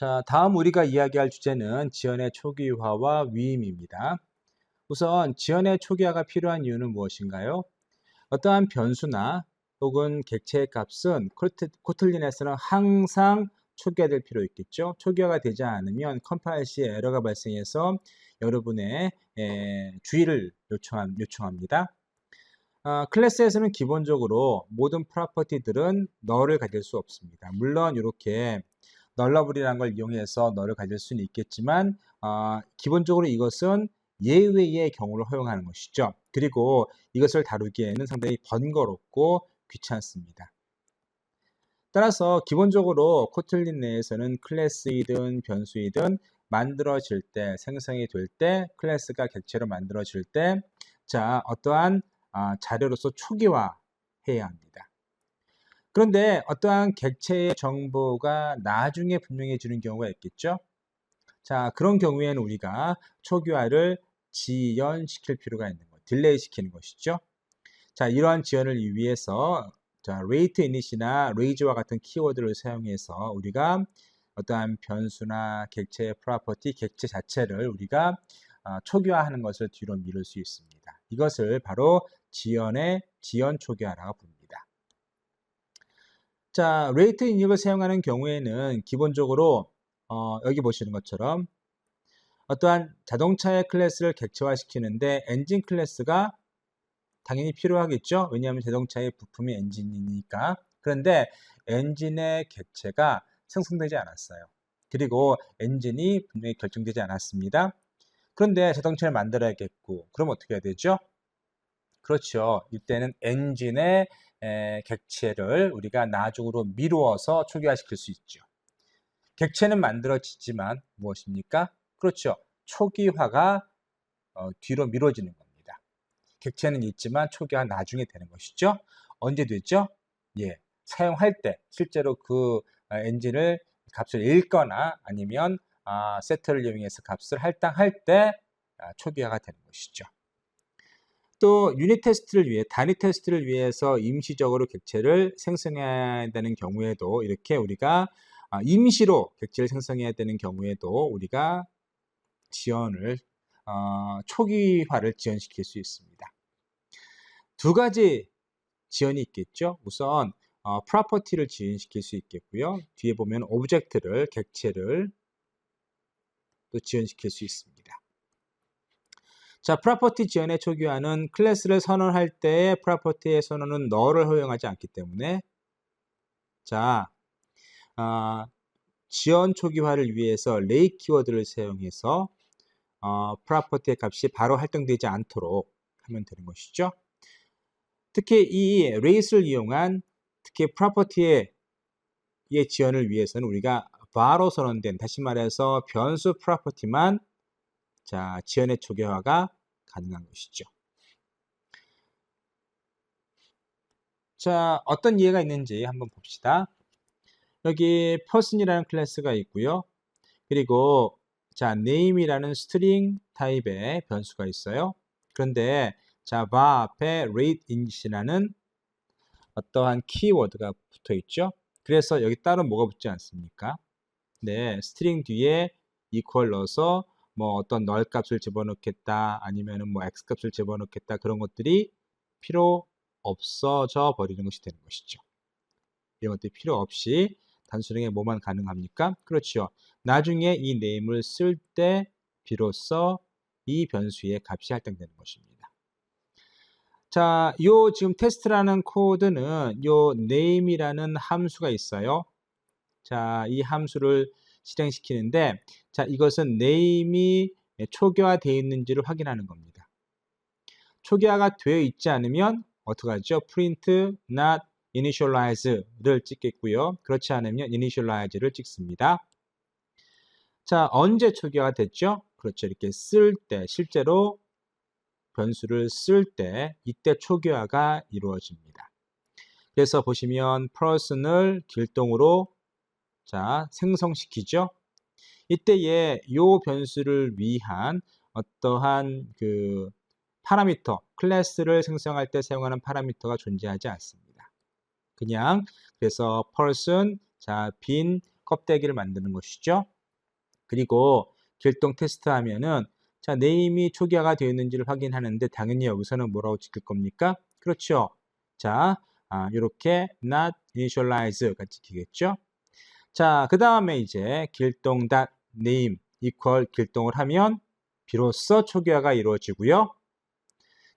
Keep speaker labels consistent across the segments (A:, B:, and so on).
A: 자, 다음 우리가 이야기할 주제는 지연의 초기화와 위임입니다. 우선 지연의 초기화가 필요한 이유는 무엇인가요? 어떠한 변수나 혹은 객체의 값은 코틀린에서는 항상 초기화될 필요 있겠죠. 초기화가 되지 않으면 컴파일 시에 에러가 발생해서 여러분의 에, 주의를 요청함, 요청합니다. 아, 클래스에서는 기본적으로 모든 프로퍼티들은 널을 가질 수 없습니다. 물론 이렇게 널러블이라는 걸 이용해서 널을 가질 수는 있겠지만 아, 기본적으로 이것은 예외의 경우를 허용하는 것이죠. 그리고 이것을 다루기에는 상당히 번거롭고 귀찮습니다. 따라서 기본적으로 코틀린 내에서는 클래스이든 변수이든 만들어질 때 생성이 될 때 클래스가 객체로 만들어질 때 자 어떠한 아, 자료로서 초기화해야 합니다. 그런데 어떠한 객체의 정보가 나중에 분명해지는 경우가 있겠죠. 자 그런 경우에는 우리가 초기화를 지연시킬 필요가 있는 것, 딜레이 시키는 것이죠. 자 이러한 지연을 위해서 자 rate init이나 raise와 같은 키워드를 사용해서 우리가 어떠한 변수나 객체의 프로퍼티, 객체 자체를 우리가 아, 초기화하는 것을 뒤로 미룰 수 있습니다. 이것을 바로 지연의 지연 초기화라고 부릅니다. 자, 레이트 인력을 사용하는 경우에는 기본적으로 어, 여기 보시는 것처럼 어떠한 자동차의 클래스를 객체화시키는데 엔진 클래스가 당연히 필요하겠죠. 왜냐하면 자동차의 부품이 엔진이니까. 그런데 엔진의 객체가 생성되지 않았어요. 그리고 엔진이 분명히 결정되지 않았습니다. 그런데 자동차를 만들어야겠고, 그럼 어떻게 해야 되죠? 그렇죠. 이때는 엔진의 에, 객체를 우리가 나중으로 미루어서 초기화시킬 수 있죠. 객체는 만들어지지만 무엇입니까? 그렇죠. 초기화가 어, 뒤로 미뤄지는 겁니다. 객체는 있지만 초기화 나중에 되는 것이죠. 언제 되죠? 예, 사용할 때 실제로 그 아, 엔진을 값을 읽거나 아니면 아, 세트를 이용해서 값을 할당할 때 아, 초기화가 되는 것이죠. 또 유닛 테스트를 위해 단위 테스트를 위해서 임시적으로 객체를 생성해야 되는 경우에도 이렇게 우리가 아, 임시로 객체를 생성해야 되는 경우에도 우리가 지연을 어, 초기화를 지연시킬 수 있습니다. 두 가지 지연이 있겠죠. 우선 어, 프로퍼티를 지연시킬 수 있겠고요. 뒤에 보면 오브젝트를 객체를 또 지연시킬 수 있습니다. 자, 프로퍼티 지연의 초기화는 클래스를 선언할 때의 프로퍼티의 선언은 너를 허용하지 않기 때문에 자, 어, 지연 초기화를 위해서 레이 키워드를 사용해서 어, 프로퍼티의 값이 바로 활동되지 않도록 하면 되는 것이죠. 특히 이 레이스를 이용한 특히 프로퍼티의 의 지연을 위해서는 우리가 바로 선언된 다시 말해서 변수 프로퍼티만 자 지연의 초기화가 가능한 것이죠. 자 어떤 이해가 있는지 한번 봅시다. 여기 person이라는 클래스가 있고요. 그리고 자 name이라는 스트링 타입의 변수가 있어요. 그런데 자 var 앞에 rate init이라는 어떠한 키워드가 붙어 있죠. 그래서 여기 따로 뭐가 붙지 않습니까? 네, 스트링 뒤에 equal 넣어서 뭐 어떤 널 값을 집어넣겠다 아니면은 뭐 x 값을 집어넣겠다 그런 것들이 필요 없어져 버리는 것이 되는 것이죠. 이런 것들이 필요 없이 단순하게 뭐만 가능합니까? 그렇죠. 나중에 이 네임을 쓸 때 비로소 이 변수의 값이 할당되는 것입니다. 자, 요 지금 테스트라는 코드는 요 name이라는 함수가 있어요. 자, 이 함수를 실행시키는데 자, 이것은 name이 초기화되어 있는지를 확인하는 겁니다. 초기화가 되어 있지 않으면 어떻게 하죠? print not initialize를 찍겠고요. 그렇지 않으면 initialize를 찍습니다. 자, 언제 초기화가 됐죠? 그렇죠. 이렇게 쓸 때 실제로 변수를 쓸 때 이때 초기화가 이루어집니다. 그래서 보시면 person을 길동으로 자 생성시키죠. 이때에 요 변수를 위한 어떠한 그 파라미터, 클래스를 생성할 때 사용하는 파라미터가 존재하지 않습니다. 그냥 그래서 person 자 빈 껍데기를 만드는 것이죠. 그리고 길동 테스트 하면은 자, 네임이 초기화가 되어 있는지를 확인하는데 당연히 여기서는 뭐라고 찍힐 겁니까? 그렇죠. 자, 아, 이렇게 not initialize가 찍히겠죠. 자, 그 다음에 이제 길동 닷 name equal 길동을 하면 비로소 초기화가 이루어지고요.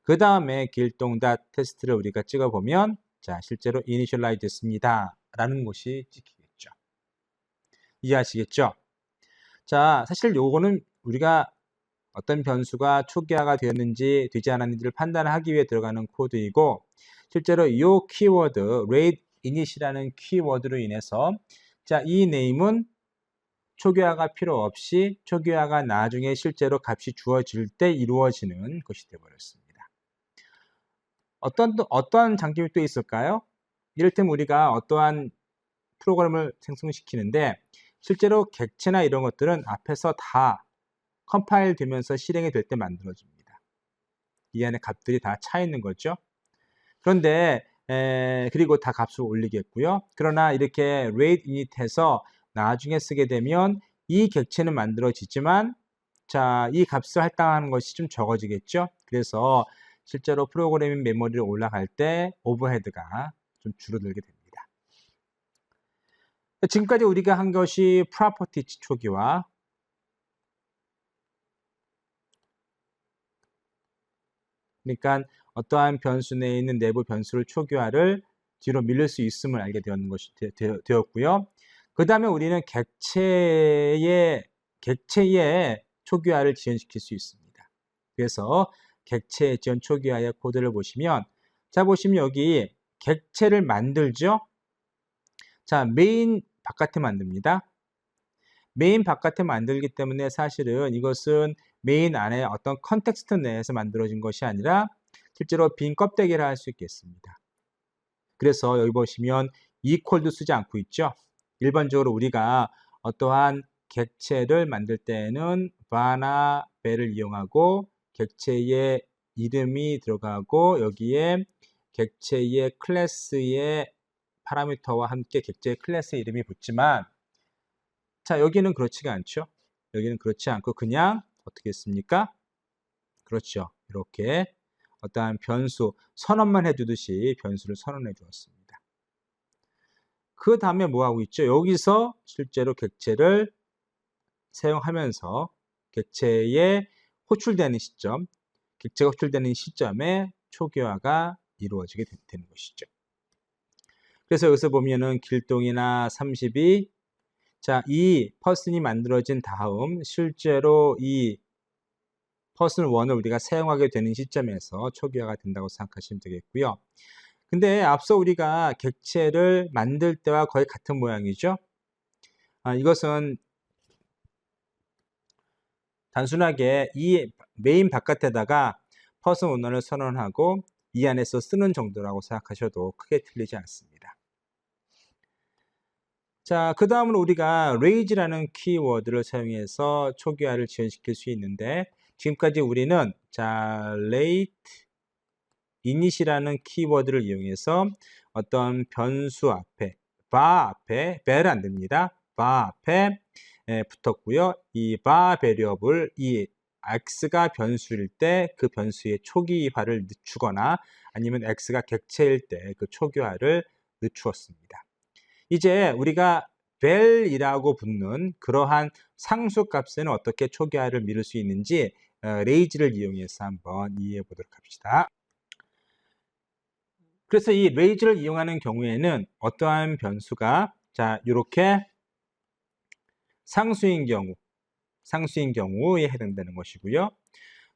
A: 그 다음에 길동 닷 테스트를 우리가 찍어보면 자, 실제로 initialize 됐습니다. 라는 것이 찍히겠죠. 이해하시겠죠? 자, 사실 요거는 우리가 어떤 변수가 초기화가 되었는지 되지 않았는지를 판단하기 위해 들어가는 코드이고 실제로 이 키워드 rate init이라는 키워드로 인해서 자, 이 네임은 초기화가 필요 없이 초기화가 나중에 실제로 값이 주어질 때 이루어지는 것이 되어버렸습니다. 어떤 또 어떠한 장점이 또 있을까요? 이를테면 우리가 어떠한 프로그램을 생성시키는데 실제로 객체나 이런 것들은 앞에서 다 컴파일 되면서 실행이 될 때 만들어집니다. 이 안에 값들이 다 차 있는 거죠. 그런데 에, 그리고 다 값을 올리겠고요. 그러나 이렇게 rate init해서 나중에 쓰게 되면 이 객체는 만들어지지만 자, 이 값을 할당하는 것이 좀 적어지겠죠. 그래서 실제로 프로그래밍 메모리를 올라갈 때 오버헤드가 좀 줄어들게 됩니다. 지금까지 우리가 한 것이 프로퍼티 초기화, 그러니까 어떠한 변수 내에 있는 내부 변수를 초기화를 뒤로 밀릴 수 있음을 알게 되었는 것이 되, 었고요그 다음에 우리는 객체의 객체의 초기화를 지연시킬 수 있습니다. 그래서 객체 지원 초기화의 코드를 보시면 자 보시면 여기 객체를 만들죠. 자 메인 바깥에 만듭니다. 메인 바깥에 만들기 때문에 사실은 이것은 메인 안에 어떤 컨텍스트 내에서 만들어진 것이 아니라 실제로 빈 껍데기라 할 수 있겠습니다. 그래서 여기 보시면 equal도 쓰지 않고 있죠. 일반적으로 우리가 어떠한 객체를 만들 때는 바나 배를 이용하고 객체의 이름이 들어가고 여기에 객체의 클래스의 파라미터와 함께 객체의 클래스 이름이 붙지만 자 여기는 그렇지가 않죠. 여기는 그렇지 않고 그냥 어떻게 했습니까? 그렇죠. 이렇게 어떠한 변수 선언만 해두듯이 변수를 선언해 주었습니다. 그 다음에 뭐 하고 있죠? 여기서 실제로 객체를 사용하면서 객체의 호출되는 시점, 객체가 호출되는 시점에 초기화가 이루어지게 되는 것이죠. 그래서 여기서 보면은 길동이나 32 자, 이 퍼슨이 만들어진 다음 실제로 이 퍼슨 1을 우리가 사용하게 되는 시점에서 초기화가 된다고 생각하시면 되겠고요. 근데 앞서 우리가 객체를 만들 때와 거의 같은 모양이죠. 아, 이것은 단순하게 이 메인 바깥에다가 퍼슨 오너를 선언하고 이 안에서 쓰는 정도라고 생각하셔도 크게 틀리지 않습니다. 자, 그 다음은 우리가 raise라는 키워드를 사용해서 초기화를 지연시킬 수 있는데 지금까지 우리는 자, late init이라는 키워드를 이용해서 어떤 변수 앞에 바 앞에 벨 안 됩니다. 바 앞에 에, 붙었고요. 이 바 베리어블 이 x가 변수일 때 그 변수의 초기화를 늦추거나 아니면 x가 객체일 때 그 초기화를 늦추었습니다. 이제 우리가 벨이라고 붙는 그러한 상수 값에는 어떻게 초기화를 미룰 수 있는지 어, 레이즈를 이용해서 한번 이해해 보도록 합시다. 그래서 이 레이즈를 이용하는 경우에는 어떠한 변수가 자 이렇게 상수인 경우, 상수인 경우에 해당되는 것이고요.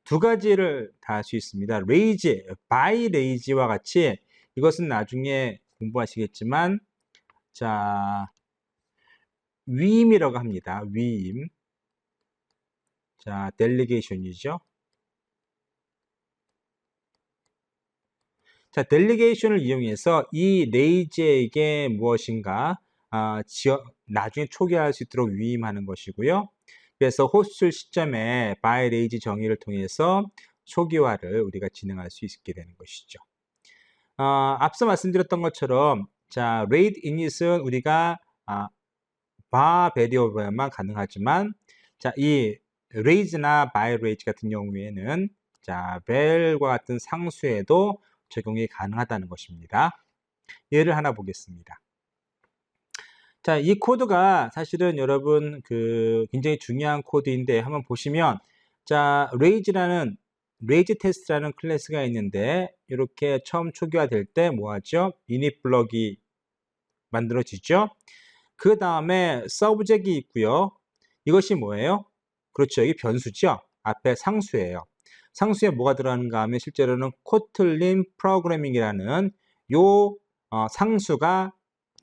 A: 두 가지를 다 할 수 있습니다. 레이지, 바이 레이지와 같이 이것은 나중에 공부하시겠지만 자 위임이라고 합니다. 위임. 자, 델리게이션이죠. 자, 델리게이션을 이용해서 이 레이지에게 무엇인가 아, 지어, 나중에 초기화할 수 있도록 위임하는 것이고요. 그래서 호출 시점에 by 레이지 정의를 통해서 초기화를 우리가 진행할 수 있게 되는 것이죠. 어, 앞서 말씀드렸던 것처럼 자, rate init은 우리가 아, bar variable만 가능하지만 자, 이 raise나 by raise 같은 경우에는 자, 벨과 같은 상수에도 적용이 가능하다는 것입니다. 예를 하나 보겠습니다. 자, 이 코드가 사실은 여러분 그 굉장히 중요한 코드인데 한번 보시면 자, raise라는 raise test라는 클래스가 있는데 이렇게 처음 초기화될 때 뭐하죠? init 블럭이 만들어지죠. 그 다음에 subject이 있고요. 이것이 뭐예요? 그렇죠. 이 변수죠. 앞에 상수예요. 상수에 뭐가 들어가는가 하면 실제로는 코틀린 프로그래밍이라는 요 어, 상수가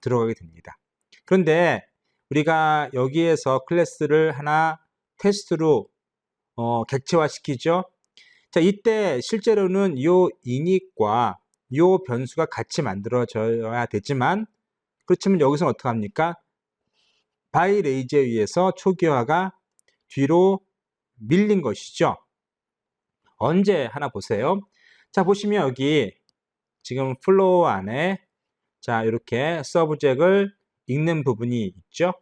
A: 들어가게 됩니다. 그런데 우리가 여기에서 클래스를 하나 테스트로 어, 객체화 시키죠. 자, 이때 실제로는 요 init과 요 변수가 같이 만들어져야 되지만 그렇지만 여기서 어떻게 합니까? 바이 레이즈에 의해서 초기화가 뒤로 밀린 것이죠. 언제 하나 보세요. 자, 보시면 여기 지금 플로우 안에 자, 이렇게 서브젝을 읽는 부분이 있죠.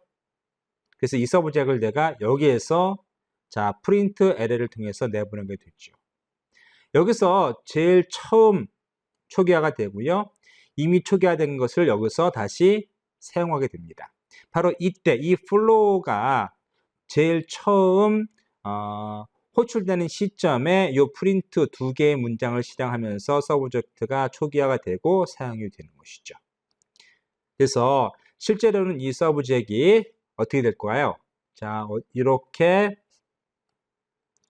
A: 그래서 이 서브젝을 내가 여기에서 자, 프린트 LL을 통해서 내보내게 됐죠. 여기서 제일 처음 초기화가 되고요. 이미 초기화된 것을 여기서 다시 사용하게 됩니다. 바로 이때 이 플로우가 제일 처음 어, 호출되는 시점에 이 프린트 두 개의 문장을 실행하면서 서브젝트가 초기화가 되고 사용이 되는 것이죠. 그래서 실제로는 이 서브젝이 어떻게 될까요? 자, 어, 이렇게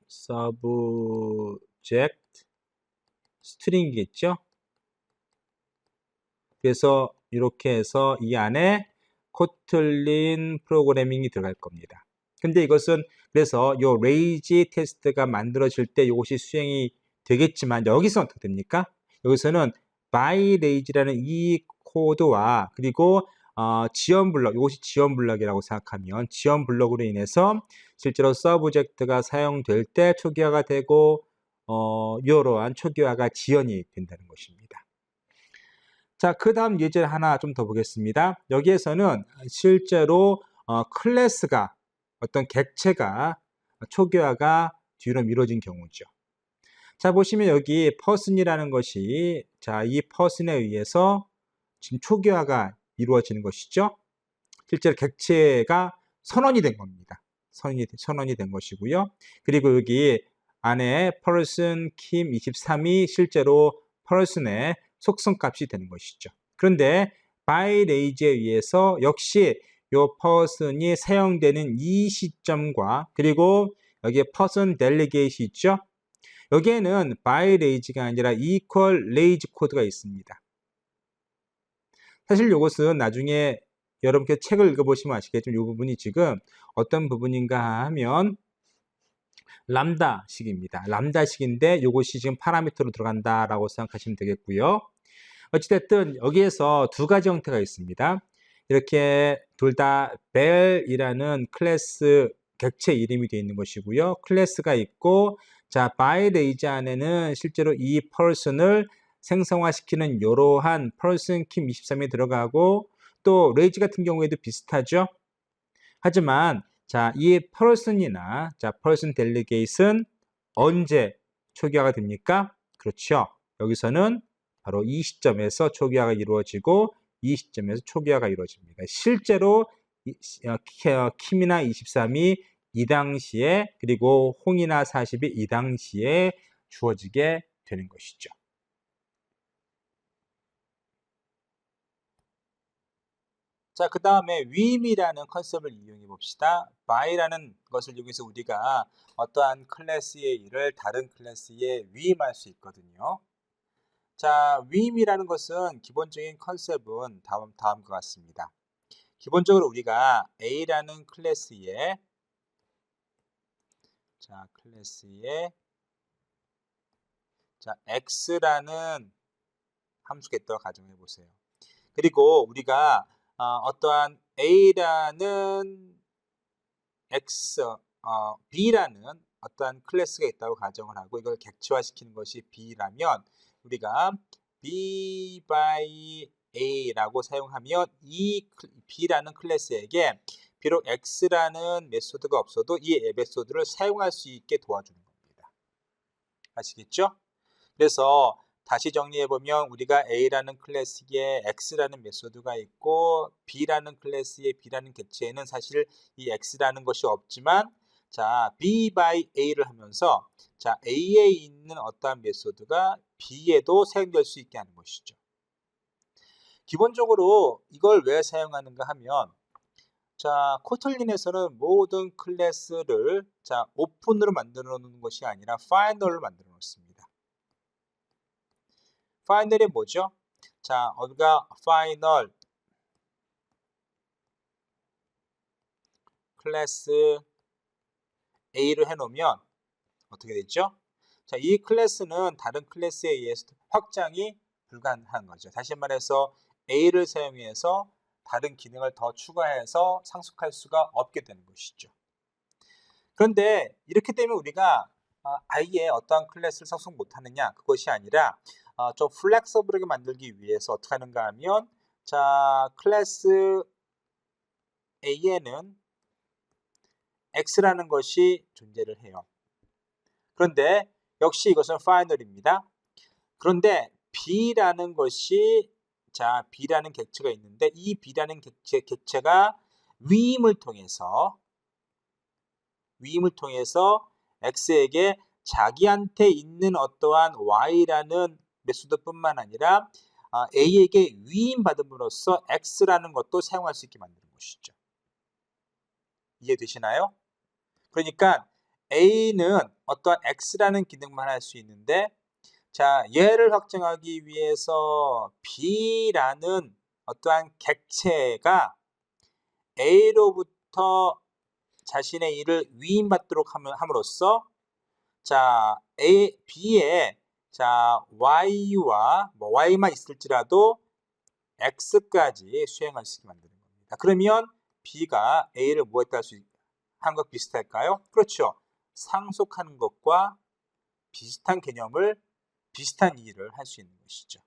A: 서브젝트 스트링이겠죠? 그래서 이렇게 해서 이 안에 코틀린 프로그래밍이 들어갈 겁니다. 근데 이것은 그래서 요 레이지 테스트가 만들어질 때 이것이 수행이 되겠지만 여기서 어떻게 됩니까? 여기서는 by 레이지라는 이 코드와 그리고 어, 지원 블럭, 이것이 지원 블럭이라고 생각하면 지원 블럭으로 인해서 실제로 서브젝트가 사용될 때 초기화가 되고 어, 이러한 초기화가 지연이 된다는 것입니다. 자, 그 다음 예제 하나 좀 더 보겠습니다. 여기에서는 실제로 어, 클래스가 어떤 객체가 초기화가 뒤로 미뤄진 경우죠. 자, 보시면 여기 person이라는 것이 자, 이 person에 의해서 지금 초기화가 이루어지는 것이죠. 실제로 객체가 선언이 된 겁니다. 선언이, 선언이 된 것이고요. 그리고 여기 안에 person kim 23이 실제로 person의 속성값이 되는 것이죠. 그런데 by rage에 의해서 역시 요 person이 사용되는 이 시점과 그리고 여기에 person delegate 있죠. 여기에는 by rage가 아니라 equal raise 코드가 있습니다. 사실 이것은 나중에 여러분께 책을 읽어보시면 아시겠지만 이 부분이 지금 어떤 부분인가 하면 람다식입니다. 람다식인데 이것이 지금 파라미터로 들어간다라고 생각하시면 되겠고요. 어찌됐든 여기에서 두 가지 형태가 있습니다. 이렇게 둘 다 벨이라는 클래스 객체 이름이 되어 있는 것이고요. 클래스가 있고 자 by 레이즈 안에는 실제로 이 person을 생성화시키는 이러한 person 킴 23이 들어가고 또 레이즈 같은 경우에도 비슷하죠. 하지만 자, 이 person이나 자, person delegate은 언제 초기화가 됩니까? 그렇죠. 여기서는 바로 이 시점에서 초기화가 이루어지고 이 시점에서 초기화가 이루어집니다. 실제로 어, 킴이나 23이 이 당시에 그리고 홍이나 40이 이 당시에 주어지게 되는 것이죠. 자, 그 다음에 위임이라는 컨셉을 이용해 봅시다. by라는 것을 이용해서 우리가 어떠한 클래스의 일을 다른 클래스에 위임할 수 있거든요. 자, 위임이라는 것은 기본적인 컨셉은 다음, 다음과 같습니다. 기본적으로 우리가 A라는 클래스에 자, 클래스에 자, X라는 함수가 있다고 가정해 보세요. 그리고 우리가 어, 떠한 A라는 X, 어, B라는 어떠한 클래스가 있다고 가정을 하고 이걸 객체화시키는 것이 B라면 우리가 B by A라고 사용하면 이 B라는 클래스에게 비록 x라는 메소드가 없어도 이 메소드를 사용할 수 있게 도와주는 겁니다. 아시겠죠? 그래서 다시 정리해 보면 우리가 A라는 클래스에 X라는 메소드가 있고 B라는 클래스의 B라는 객체에는 사실 이 X라는 것이 없지만 자 B by A를 하면서 자 A에 있는 어떠한 메소드가 B에도 사용될 수 있게 하는 것이죠. 기본적으로 이걸 왜 사용하는가 하면 자 코틀린에서는 모든 클래스를 자 오픈으로 만들어 놓는 것이 아니라 파이널로 만들어 놓습니다. 파이널이 뭐죠? 자, 우리가 파이널 클래스 A를 해놓으면 어떻게 되죠? 자, 이 클래스는 다른 클래스에 의해서 확장이 불가능한 거죠. 다시 말해서 A를 사용해서 다른 기능을 더 추가해서 상속할 수가 없게 되는 것이죠. 그런데 이렇게 되면 우리가 아, 아예 어떠한 클래스를 상속 못하느냐 그것이 아니라 어, 좀 플렉서블하게 만들기 위해서 어떻게 하는가 하면 자 클래스 A에는 X라는 것이 존재를 해요. 그런데 역시 이것은 파이널입니다. 그런데 B라는 것이 자 B라는 객체가 있는데 이 B라는 객체, 객체가 위임을 통해서 위임을 통해서 X에게 자기한테 있는 어떠한 Y라는 메소드뿐만 아니라 아, A에게 위임받음으로써 X라는 것도 사용할 수 있게 만드는 것이죠. 이해되시나요? 그러니까 A는 어떠한 X라는 기능만 할 수 있는데 자 얘를 확정하기 위해서 B라는 어떠한 객체가 A로부터 자신의 일을 위임받도록 함으로써 자 A, B의 자, y와 뭐 y만 있을지라도 x까지 수행할 수 있게 만드는 겁니다. 그러면 b가 a를 무엇에 할수 하는 것 비슷할까요? 그렇죠. 상속하는 것과 비슷한 개념을 비슷한 일을 할수 있는 것이죠.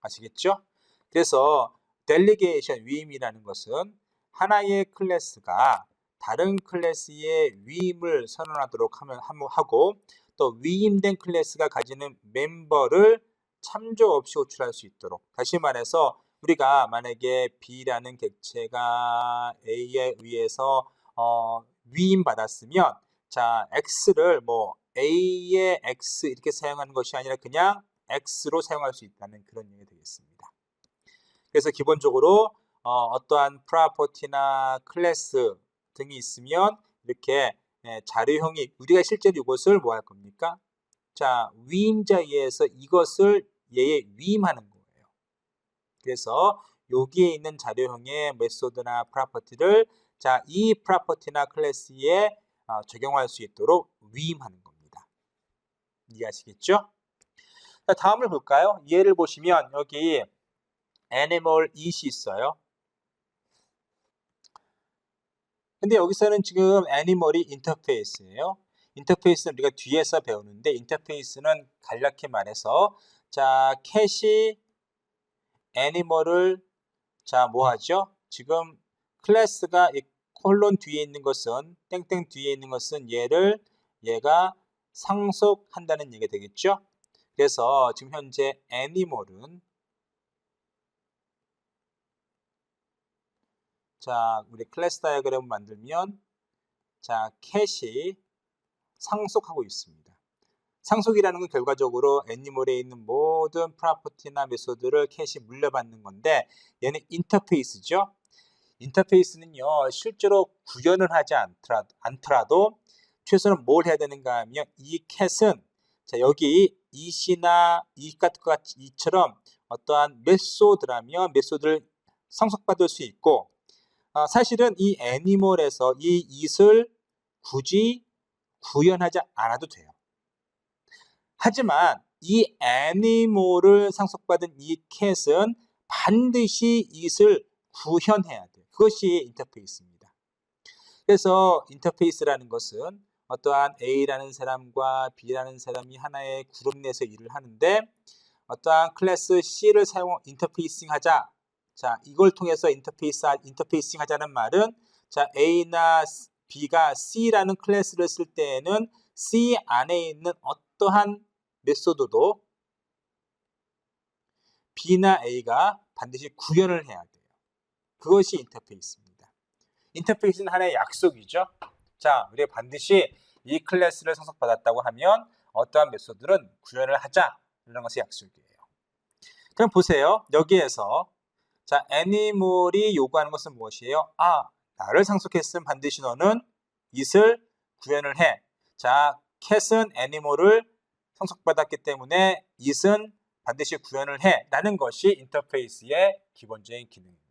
A: 아시겠죠? 그래서 델리게이션 위임이라는 것은 하나의 클래스가 다른 클래스의 위임을 선언하도록 하면 하고 또 위임된 클래스가 가지는 멤버를 참조 없이 호출할 수 있도록 다시 말해서 우리가 만약에 B라는 객체가 A에 의해서 어, 위임받았으면 자 X를 뭐 A의 X 이렇게 사용하는 것이 아니라 그냥 X로 사용할 수 있다는 그런 얘기 되겠습니다. 그래서 기본적으로 어, 떠한 프라퍼티나 클래스 등이 있으면 이렇게 예, 자료형이 우리가 실제로 이것을 뭐 할 겁니까? 자, 위임자에서 이것을 얘에 위임하는 거예요. 그래서 여기에 있는 자료형의 메소드나 프로퍼티를 자, 이 프로퍼티나 클래스에 어, 적용할 수 있도록 위임하는 겁니다. 이해하시겠죠? 자, 다음을 볼까요? 예를 보시면 여기 animal it이 있어요. 근데 여기서는 지금 애니멀이 인터페이스예요. 인터페이스는 우리가 뒤에서 배우는데 인터페이스는 간략히 말해서 자 캣이 애니멀을 자 뭐하죠? 지금 클래스가 이 콜론 뒤에 있는 것은 땡땡 뒤에 있는 것은 얘를 얘가 상속한다는 얘기가 되겠죠? 그래서 지금 현재 애니멀은 자, 우리 클래스 다이어그램을 만들면 자, 캣이 상속하고 있습니다. 상속이라는 건 결과적으로 애니멀에 있는 모든 프로퍼티나 메소드를 캣이 물려받는 건데 얘는 인터페이스죠. 인터페이스는요 실제로 구현을 하지 않더라, 않더라도 최소한 뭘 해야 되는가 하면 이 캣은 자 여기 이시나 이 같은 것 이처럼 어떠한 메소드라면 메소드를 상속받을 수 있고 아, 사실은 이 애니멀에서 이 it을 굳이 구현하지 않아도 돼요. 하지만 이 애니멀을 상속받은 이 캣은 반드시 it을 구현해야 돼요. 그것이 인터페이스입니다. 그래서 인터페이스라는 것은 어떠한 A라는 사람과 B라는 사람이 하나의 그룹 내에서 일을 하는데 어떠한 클래스 C를 사용 인터페이싱 하자 자, 이걸 통해서 인터페이스, 인터페이싱 하자는 말은 자, A나 B가 C라는 클래스를 쓸 때에는 C 안에 있는 어떠한 메소드도 B나 A가 반드시 구현을 해야 돼요. 그것이 인터페이스입니다. 인터페이스는 하나의 약속이죠. 자, 우리가 반드시 이 클래스를 상속받았다고 하면 어떠한 메소드는 구현을 하자. 이런 것이 약속이에요. 그럼 보세요. 여기에서 자, 애니멀이 요구하는 것은 무엇이에요? 아, 나를 상속했으면 반드시 너는 it을 구현을 해. 자, 캣은 애니멀을 상속받았기 때문에 it은 반드시 구현을 해. 라는 것이 인터페이스의 기본적인 기능입니다.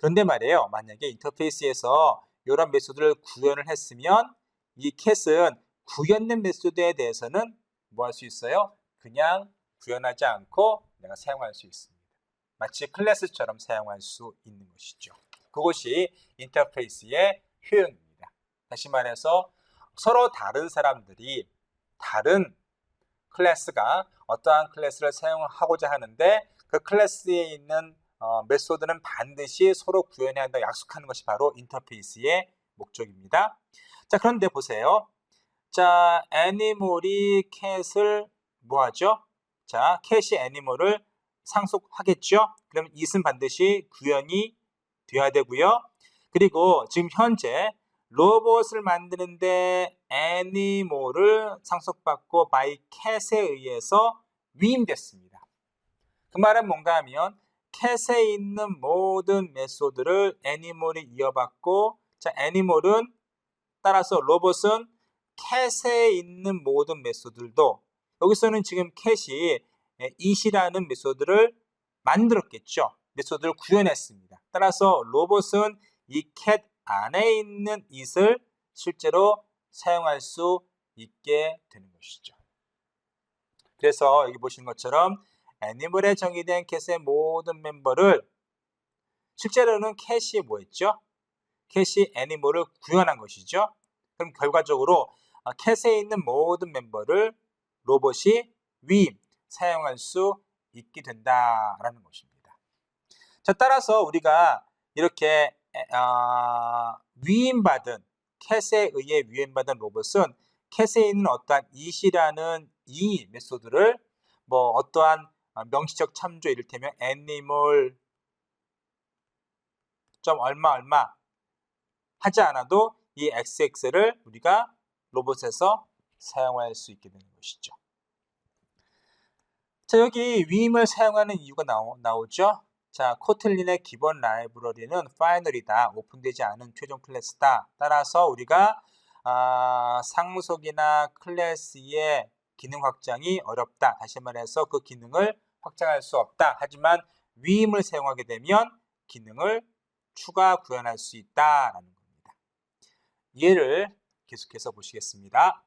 A: 그런데 말이에요. 만약에 인터페이스에서 이런 메소드를 구현을 했으면 이 캣은 구현된 메소드에 대해서는 뭐 할 수 있어요? 그냥 구현하지 않고 내가 사용할 수 있습니다. 마치 클래스처럼 사용할 수 있는 것이죠. 그것이 인터페이스의 효용입니다. 다시 말해서 서로 다른 사람들이 다른 클래스가 어떠한 클래스를 사용하고자 하는데 그 클래스에 있는 어, 메소드는 반드시 서로 구현해야 한다 약속하는 것이 바로 인터페이스의 목적입니다. 자, 그런데 보세요. 자, 애니멀이 캣을 뭐하죠? 자, 캣이 애니멀을 상속하겠죠? 그러면 it은 반드시 구현이 돼야 되고요. 그리고 지금 현재 로봇을 만드는데 애니멀을 상속받고 by 캣에 의해서 위임됐습니다. 그 말은 뭔가 하면 캣에 있는 모든 메소드를 애니멀이 이어받고 자 애니멀은 따라서 로봇은 캣에 있는 모든 메소드들도 여기서는 지금 캣이 it이라는 메소드를 만들었겠죠. 메소드를 구현했습니다. 따라서 로봇은 이 캣 안에 있는 it을 실제로 사용할 수 있게 되는 것이죠. 그래서 여기 보시는 것처럼 애니멀에 정의된 캣의 모든 멤버를 실제로는 캣이 뭐였죠? 캣이 애니멀을 구현한 것이죠. 그럼 결과적으로 캣에 있는 모든 멤버를 로봇이 위임, 사용할 수 있게 된다라는 것입니다. 자, 따라서 우리가 이렇게 어, 위임받은 캣에 의해 위임받은 로봇은 캣에 있는 어떠한 it이라는 이 메소드를 뭐 어떠한 명시적 참조 이를테면 animal 점 얼마 얼마 하지 않아도 이 xx를 우리가 로봇에서 사용할 수 있게 되는 것이죠. 자 여기 위임을 사용하는 이유가 나오, 나오죠. 자 코틀린의 기본 라이브러리는 파이널이다. 오픈되지 않은 최종 클래스다. 따라서 우리가 아, 상속이나 클래스의 기능 확장이 어렵다. 다시 말해서 그 기능을 확장할 수 없다. 하지만 위임을 사용하게 되면 기능을 추가 구현할 수 있다라는 겁니다. 예를 계속해서 보시겠습니다.